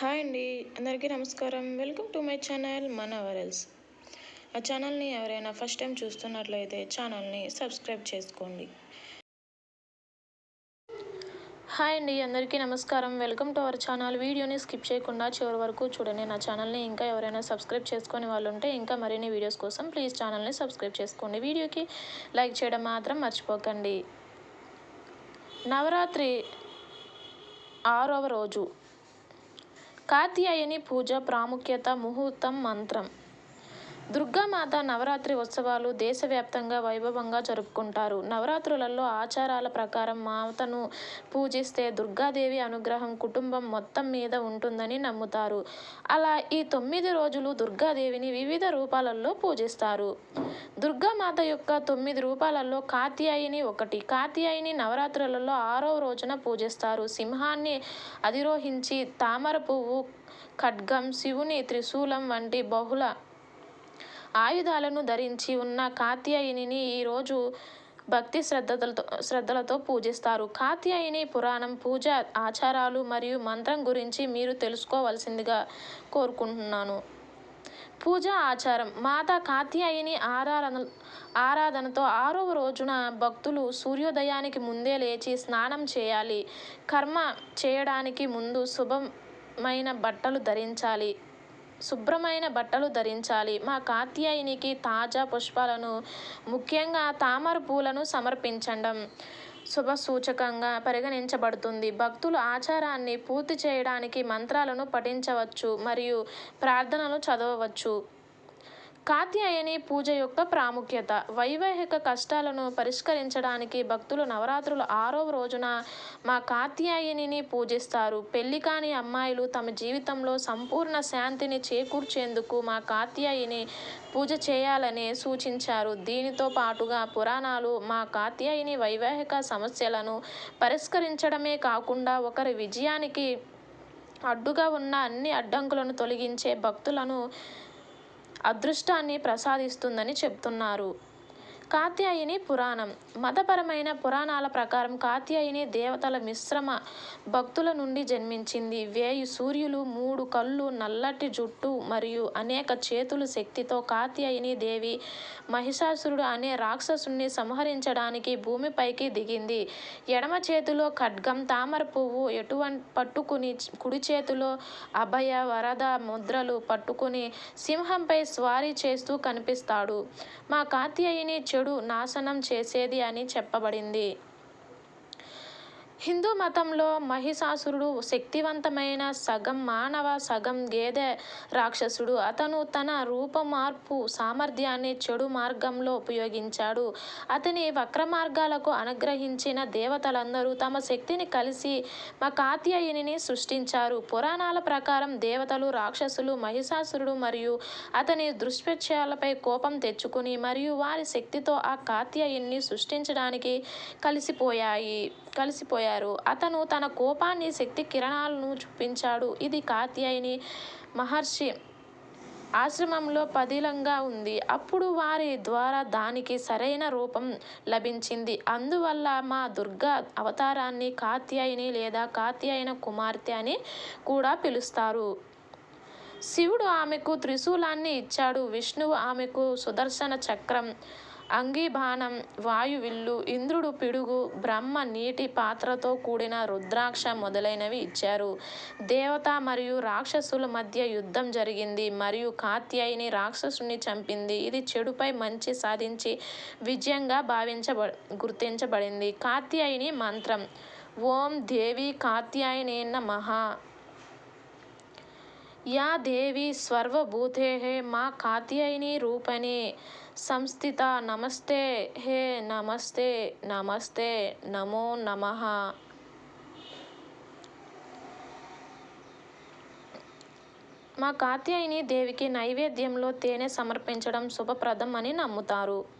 Hi అండి. అందరికీ నమస్కారం. వెల్కమ్ టు మై ఛానల్ మన వరల్స్ ఆ ఛానల్ని ఎవరైనా ఫస్ట్ టైం చూస్తున్నట్లయితే ఛానల్ని సబ్స్క్రైబ్ చేసుకోండి. హాయ్ అండి. అందరికీ నమస్కారం. Welcome to our channel. వీడియోని స్కిప్ చేయకుండా చివరి వరకు చూడండి. నా ఛానల్ని ఇంకా ఎవరైనా సబ్స్క్రైబ్ చేసుకొని వాళ్ళు ఉంటే ఇంకా మరిన్ని వీడియోస్ కోసం ప్లీజ్ ఛానల్ని సబ్స్క్రైబ్ చేసుకోండి. వీడియోకి లైక్ చేయడం మాత్రం మర్చిపోకండి. నవరాత్రి ఆరవ రోజు. కాత్యాయని పూజ ప్రాముఖ్యత ముహూర్తం మంత్రం. దుర్గామాత నవరాత్రి ఉత్సవాలు దేశవ్యాప్తంగా వైభవంగా జరుపుకుంటారు. నవరాత్రులలో ఆచారాల ప్రకారం మాతను పూజిస్తే దుర్గాదేవి అనుగ్రహం కుటుంబం మొత్తం మీద ఉంటుందని నమ్ముతారు. అలా ఈ తొమ్మిది రోజులు దుర్గాదేవిని వివిధ రూపాలలో పూజిస్తారు. దుర్గామాత యొక్క తొమ్మిది రూపాలలో కాత్యాయిని ఒకటి. కాత్యాయిని నవరాత్రులలో ఆరవ రోజున పూజిస్తారు. సింహాన్ని అధిరోహించి తామర పువ్వు ఖడ్గం శివుని త్రిశూలం వంటి బహుళ ఆయుధాలను ధరించి ఉన్న కాత్యాయనిని ఈరోజు భక్తి శ్రద్ధలతో శ్రద్ధలతో పూజిస్తారు. కాత్యాయని పురాణం పూజ ఆచారాలు మరియు మంత్రం గురించి మీరు తెలుసుకోవాల్సిందిగా కోరుకుంటున్నాను. పూజ ఆచారం. మాతా కాత్యాయిని ఆరాధన ఆరాధనతో ఆరవ రోజున భక్తులు సూర్యోదయానికి ముందే లేచి స్నానం చేయాలి. కర్మ చేయడానికి ముందు శుభమైన బట్టలు ధరించాలి. శుభ్రమైన బట్టలు ధరించాలి. మా కాత్యాయినికి తాజా పుష్పాలను ముఖ్యంగా తామర పూలను సమర్పించడం శుభ సూచకంగా పరిగణించబడుతుంది. భక్తులు ఆచారాన్ని పూర్తి చేయడానికి మంత్రాలను పఠించవచ్చు మరియు ప్రార్థనలు చదవవచ్చు. కాత్యాయని పూజ యొక్క ప్రాముఖ్యత. వైవాహిక కష్టాలను పరిష్కరించడానికి భక్తులు నవరాత్రుల ఆరవ రోజున మా కాత్యాయనిని పూజిస్తారు. పెళ్ళి కాని అమ్మాయిలు తమ జీవితంలో సంపూర్ణ శాంతిని చేకూర్చేందుకు మా కాత్యాయని పూజ చేయాలని సూచించారు. దీనితో పాటుగా పురాణాలు మా కాత్యాయని వైవాహిక సమస్యలను పరిష్కరించడమే కాకుండా ఒకరి విజయానికి అడ్డుగా ఉన్న అన్ని అడ్డంకులను తొలగించే భక్తులను అదృష్టాన్ని ప్రసాదిస్తుందని చెప్తున్నారు. కాత్యాయని పురాణం. మతపరమైన పురాణాల ప్రకారం కాత్యాయని దేవతల మిశ్రమ భక్తుల నుండి జన్మించింది. వేయి సూర్యులు మూడు కళ్ళు నల్లటి జుట్టు మరియు అనేక చేతులు శక్తితో కాత్యాయని దేవి మహిషాసురుడు అనే రాక్షసుని సంహరించడానికి భూమిపైకి దిగింది. ఎడమ చేతిలో ఖడ్గం తామర పువ్వు ఎటువంటి పట్టుకుని కుడి చేతిలో అభయ వరద ముద్రలు పట్టుకుని సింహంపై స్వారీ చేస్తూ కనిపిస్తాడు. మా కాత్యాయని చెడు నాశనం చేసేది అని చెప్పబడింది. హిందూ మతంలో మహిషాసురుడు శక్తివంతమైన సగం మానవ సగం గేదె రాక్షసుడు. అతను తన రూప మార్పు సామర్థ్యాన్ని చెడు మార్గంలో ఉపయోగించాడు. అతని వక్ర మార్గాలకు అనుగ్రహించిన దేవతలందరూ తమ శక్తిని కలిసి మా సృష్టించారు. పురాణాల ప్రకారం దేవతలు రాక్షసులు మహిషాసురుడు మరియు అతని దుష్ప్రత్యాలపై కోపం తెచ్చుకుని మరియు వారి శక్తితో ఆ కాత్యాయన్ని సృష్టించడానికి కలిసిపోయాయి. కలిసిపోయారు. అతను తన కోపాన్ని శక్తి కిరణాలను చూపించాడు. ఇది కాత్యాయని మహర్షి ఆశ్రమంలో పదిలంగా ఉంది. అప్పుడు వారి ద్వారా దానికి సరైన రూపం లభించింది. అందువల్ల మా దుర్గా అవతారాన్ని కాత్యాయని లేదా కాత్యాయన కుమార్తె అని కూడా పిలుస్తారు. శివుడు ఆమెకు త్రిశూలాన్ని ఇచ్చాడు. విష్ణువు ఆమెకు సుదర్శన చక్రం అంగీబాణం వాయువిల్లు ఇంద్రుడు పిడుగు బ్రహ్మ నీటి పాత్రతో కూడిన రుద్రాక్ష మొదలైనవి ఇచ్చారు. దేవత మరియు రాక్షసుల మధ్య యుద్ధం జరిగింది. మరియు కాత్యాయిని రాక్షసుని చంపింది. ఇది చెడుపై మంచి సాధించి విజయంగా భావించబ గుర్తించబడింది. కాత్యాయిని మంత్రం. ఓం దేవి కాత్యాయనేన మహా యా దేవి సర్వభూతే మా కాత్యాయిని రూపణి సంస్థిత నమస్తే హే నమస్తే నమస్తే నమో నమ. మా కాత్యాయని దేవికి నైవేద్యంలో తేనె సమర్పించడం శుభప్రదం అని నమ్ముతారు.